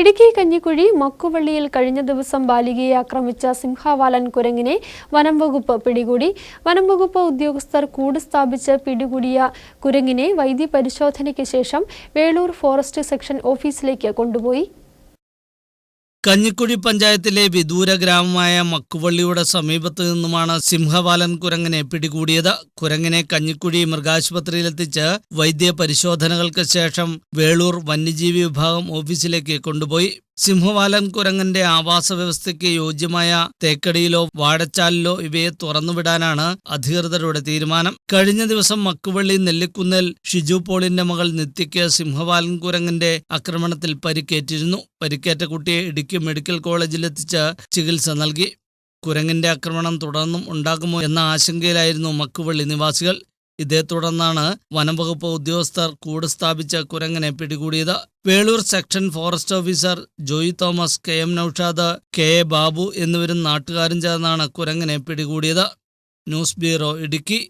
ഇടുക്കി കഞ്ഞിക്കുഴി മക്കുവള്ളിയിൽ കഴിഞ്ഞ ദിവസം ബാലികയെ ആക്രമിച്ച സിംഹവാലൻ കുരങ്ങിനെ വനം വകുപ്പ് പിടികൂടി. വനം വകുപ്പ് ഉദ്യോഗസ്ഥർ കൂട് സ്ഥാപിച്ച് പിടികൂടിയ കുരങ്ങിനെ വൈദ്യ പരിശോധനയ്ക്ക് ശേഷം വേളൂർ ഫോറസ്റ്റ് സെക്ഷൻ ഓഫീസിലേക്ക് കൊണ്ടുപോയി. കഞ്ഞിക്കുഴി പഞ്ചായത്തിലെ വിദൂര ഗ്രാമമായ മക്കുവള്ളിയുടെ സമീപത്തു നിന്നുമാണ് സിംഹവാലൻ കുരങ്ങനെ പിടികൂടിയത്. കുരങ്ങനെ കഞ്ഞിക്കുഴി മൃഗാശുപത്രിയിലെത്തിച്ച് വൈദ്യ പരിശോധനകൾക്ക് ശേഷം വേളൂർ വന്യജീവി വിഭാഗം ഓഫീസിലേക്ക് കൊണ്ടുപോയി. സിംഹവാലൻ കുരങ്ങന്റെ ആവാസ വ്യവസ്ഥയ്ക്ക് യോജ്യമായ തേക്കടിയിലോ വാടച്ചാലിലോ ഇവയെ തുറന്നുവിടാനാണ് അധികൃതരുടെ തീരുമാനം. കഴിഞ്ഞ ദിവസം മക്കുവള്ളി നെല്ലിക്കുന്നേൽ ഷിജു പോളിന്റെ മകൾ നിത്യയ്ക്ക് സിംഹവാലൻ കുരങ്ങന്റെ ആക്രമണത്തിൽ പരിക്കേറ്റിരുന്നു. പരിക്കേറ്റ കുട്ടിയെ ഇടുക്കി മെഡിക്കൽ കോളേജിലെത്തിച്ച് ചികിത്സ നൽകി. കുരങ്ങിന്റെ ആക്രമണം തുടർന്നും ഉണ്ടാകുമോ എന്ന ആശങ്കയിലായിരുന്നു മക്കുവള്ളി നിവാസികൾ. ഇതേ തുടർന്നാണ് വനംവകുപ്പ് ഉദ്യോഗസ്ഥർ കൂട് സ്ഥാപിച്ച കുരങ്ങനെ പിടികൂടിയത്. Velur section forest officer Joy Thomas K M Noushad K A Babu എന്നിവരും നാട്ടുകാരും ചേർന്നാണ് കുരങ്ങനെ പിടികൂടിയത്. News bureau Idukki.